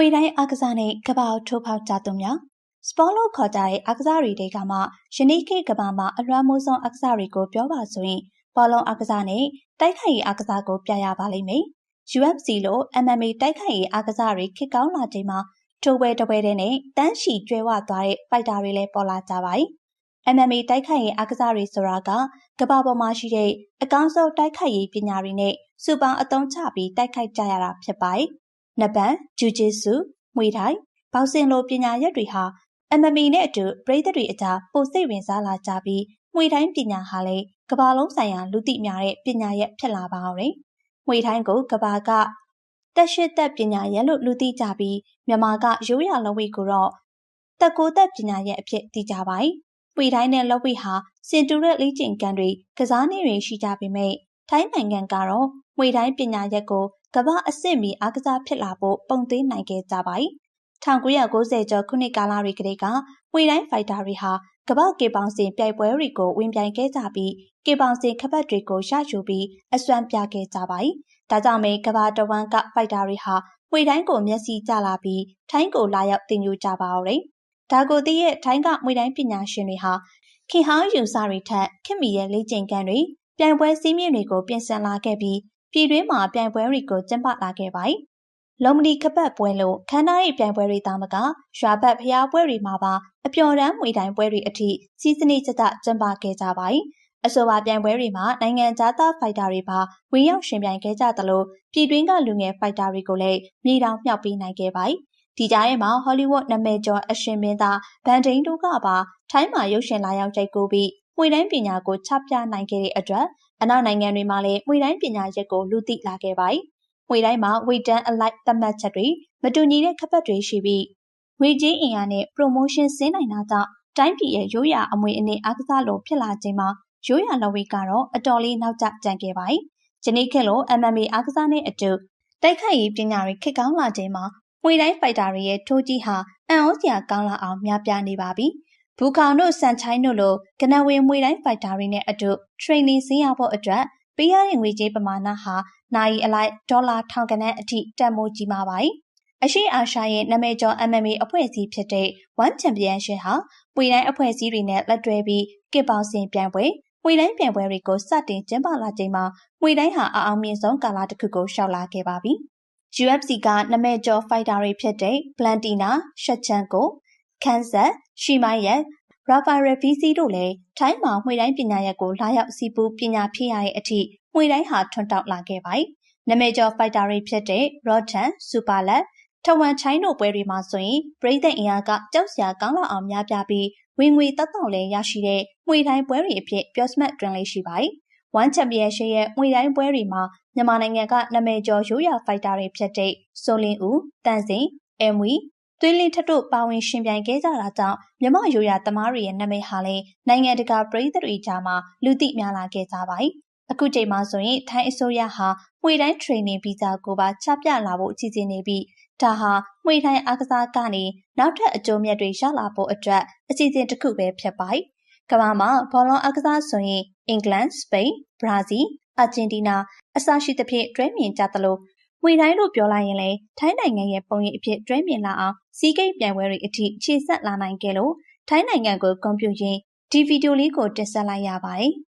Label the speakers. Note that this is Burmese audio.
Speaker 1: မွေတိုင်းအားကစားနဲ့ကဘာထိုးဖောက်ကြသူများစပေါ်လို့ခေါ်ကြတဲ့အားကစားတွေကမှယနေ့ခေတ်ကဘာမှာအလွမ်းမိုးဆုံးအားကစားတွေကိုပြောပါဆိုရင်ဘောလုံးအားကစားနဲ့တိုက်ခိုက်ရေးအားကစားကိုပြရပါလိမ့်မယ်။ UFC လို့ MMA တိုက်ခိုက်ရေးအားကစားတွေခေတ်ကောင်းလာချိန်မှာထိုးပွဲတပွဲတဲ့နဲ့တန်းရှည်ကျွဲဝသွားတဲ့ဖိုက်တာတွေလည်းပေါ်လာကြပါ යි ။ MMA တိုက်ခိုက်ရေးအားကစားတွေဆိုတာကကဘာပေါ်မှာရှိတဲ့အကောင်းဆုံးတိုက်ခိုက်ရေးပညာတွေနဲ့စုပေါင်းအသုံးချပြီးတိုက်ခိုက်ကြရတာဖြစ်ပါတယ်။ နပန်ဂျူဂျစ်စုမွေထိုင်ဘောက်ဆင်လိုပညာရက်တွေဟာ MMA နဲ့အတူပရိသတ်တွေအကြားပိုစိတ်ဝင်စားလာကြပြီးမွေထိုင်းပညာဟာလည်းကဘာလုံးဆိုင်ရာလူသိများတဲ့ပညာရက်ဖြစ်လာပါအောင်။မွေထိုင်းကိုကဘာကတက်ရှိသက်ပညာရက်လို့လူသိကြပြီးမြန်မာကရိုးရာလဝိကိုတော့တက်ကိုသက်ပညာရက်အဖြစ်သိကြပါ යි ။ပွေတိုင်းနဲ့လက်ဝိဟာစင်တူရက်လေးကျင်ကန်တွေကစားနည်းတွေရှိကြပေမဲ့ထိုင်းနိုင်ငံကတော့မွေတိုင်းပညာရက်ကို ကမ္ဘာအဆင့်မီအားကစားဖြစ်လာဖို့ပုံသေးနိုင်ခဲ့ကြပါ යි 1990ကျော်ခုနှစ်ကာလတွေကလေးကမွေတိုင်းဖိုက်တာတွေဟာကမ္ဘာကေပေါင်စင်ပြိုင်ပွဲတွေကိုဝင်ပြိုင်ခဲ့ကြပြီးကေပေါင်စင်ခပတ်တွေကိုရယူပြီးအစွမ်းပြခဲ့ကြပါ යි ဒါကြောင့်မဲကမ္ဘာတဝန်းကဖိုက်တာတွေဟာမွေတိုင်းကိုမျက်စိကျလာပြီးထိုင်းကိုလာရောက်တင်ယူကြပါဦးတယ်ဒါကိုသိရဲ့ထိုင်းကမွေတိုင်းပညာရှင်တွေဟာခင်ဟောင်းယူဆတွေထက်ခင်မီရဲ့လေ့ကျင့်ခန်းတွေပြိုင်ပွဲစည်းမျဉ်းတွေကိုပြင်ဆင်လာခဲ့ပြီး ပြည်တွင်းမှာပြိုင်ပွဲတွေကိုကျင်းပလာခဲ့ပါတယ်။လုံမလီခပတ်ပွဲလို့ခမ်းနားရေးပြိုင်ပွဲတွေတာမကရွာဘက်ဖျားပွဲတွေမှာပါအပျော်တမ်းမွေတိုင်ပွဲတွေအထိစီးစနစ်ကြကြကျင်းပခဲ့ကြပါတယ်။အဆိုပါပြိုင်ပွဲတွေမှာနိုင်ငံသားသားဖိုက်တာတွေပါဝင်ရောက်ရှင်ပြိုင်ခဲ့ကြသလိုပြည်တွင်းကလူငယ်ဖိုက်တာတွေကိုလည်းမြေတောင်မြှောက်ပေးနိုင်ခဲ့ပါတယ်။ဒီကြားထဲမှာဟောလိဝုဒ်နာမည်ကျော်အရှင်မင်းသားဗန်ဒိန်တို့ကပါထိုင်းမှာရုပ်ရှင်လာရောက်ကြိုက်ကူပြီးမွေတိုင်းပညာကိုချပြနိုင်ခဲ့တဲ့အတွက် အနောက်နိုင်ငံတွေမှာလည်းမွေတိုင်းပညာရက်ကိုလူသိလာခဲ့ပါ යි ငွေတိုင်းမှာဝေတန်းအလိုက်သတ်မှတ်ချက်တွေမတူညီတဲ့ခပတ်တွေရှိပြီးငွေကြေးအင်အားနဲ့ promotion ဆင်းနိုင်တာကြောင့်တိုင်းပြည်ရဲ့ရိုးရာအမွေအနှစ်အားကစားလိုဖြစ်လာချိန်မှာရိုးရာလက်ဝဲကတော့အတော်လေးနောက်ကျကြံခဲ့ပါ යි ။ဒီနေ့ခေတ်လို MMA အားကစားနဲ့အတူတိုက်ခိုက်ရေးပညာတွေခေတ်ကောင်းလာချိန်မှာငွေတိုင်းဖိုက်တာတွေရဲ့ထိုးကြီးဟာအံ့ဩစရာကောင်းလာအောင်များပြားနေပါပြီ။ ဘူကောင်တို့စန်ချိုင်းတို့လိုကနဝေမွေတိုင်းဖိုက်တာတွေနဲ့အတူ training ဆင်းရဖို့အတွက်ပေးရတဲ့ငွေကြေးပမာဏဟာနိုင်အလိုက်ဒေါ်လာထောင်ကနန်းအထိတန်မိုးကြီးမှာပါ။အရှိအာရှရဲ့နာမည်ကျော် MMA အဖွဲ့အစည်းဖြစ်တဲ့ One Championship ဟာပွေတိုင်းအဖွဲ့အစည်းတွေနဲ့လက်တွဲပြီးကစ်ပေါင်းစင်ပြိုင်ပွဲပွေတိုင်းပြိုင်ပွဲတွေကိုစတင်ကျင်းပလာချိန်မှာပွေတိုင်းဟာအအောင်မြင်ဆုံးကာလတစ်ခုကိုရှောက်လာခဲ့ပါပြီ။ UFC ကနာမည်ကျော်ဖိုက်တာတွေဖြစ်တဲ့ Blantina, Shevchenko, Khamzat, Chimaev, Rafael Fiziev တို့လည်းထိုင်းမှာမှွေတိုင်းပညာရပ်ကိုလာရောက်စီးပူးပညာဖြည့်ရတဲ့အထိမှွေတိုင်းဟာထွန်းတောက်လာခဲ့ပါ යි ။နာမည်ကျော်ဖိုက်တာတွေဖြစ်တဲ့ Rotan, Superlab, ထဝမ်ချိုင်းတို့ပွဲတွေမှာဆိုရင်ပရိသတ်အင်အားကကြောက်စရာကောင်းလောက်အောင်များပြားပြီးဝင်ငွေတက်တော့လဲရရှိတဲ့မှွေတိုင်းပွဲတွေအဖြစ် ပြောစမှတ်တွင်လေးရှိပါ යි ။ One Championship ရဲ့မှွေတိုင်းပွဲတွေမှာမြန်မာနိုင်ငံကနာမည်ကျော်ရိုးရာဖိုက်တာတွေဖြစ်တဲ့စိုးလင်းဦး၊တန်စင်၊အမွီ သွေးလင်းထတို့ပါဝင်ရှင်ပြိုင်ခဲ့ကြတာကြောင့်မြမရိုးရာသမားတွေရဲ့နာမည်ဟာလည်းနိုင်ငံတကာပြည်သူတွေကြားမှာလူသိများလာခဲ့ကြပါ යි အခုချိန်မှာဆိုရင်ထိုင်းအစိုးရဟာမှွေတိုင်း training visa ကိုပါချပြလာဖို့အစီအစဉ်နေပြီးဒါဟာမှွေတိုင်းအားကစားကနေနောက်ထပ်အကျိုးမြတ်တွေရလာဖို့အတွက်အစီအစဉ်တစ်ခုပဲဖြစ်ပါ යි ကမ္ဘာမှာဘောလုံးအားကစားဆိုရင်အင်္ဂလန်၊စပိန်၊ဘရာဇီး၊အာဂျင်တီးနားအစရှိသဖြင့်တွဲမြင်ကြသလို မွေတိုင်းလို့ပြောလိုက်ရင်လည်းထိုင်းနိုင်ငံရဲ့ပုံရိပ်အဖြစ်တွဲမြင်လာအောင်စီးကိတ်ပြိုင်ပွဲတွေအထိခြေဆက်လာနိုင်ခဲ့လို့ထိုင်းနိုင်ငံကိုကွန်ပျူရင်ဒီဗီဒီယိုလေးကိုတင်ဆက်လိုက်ရပါတယ်။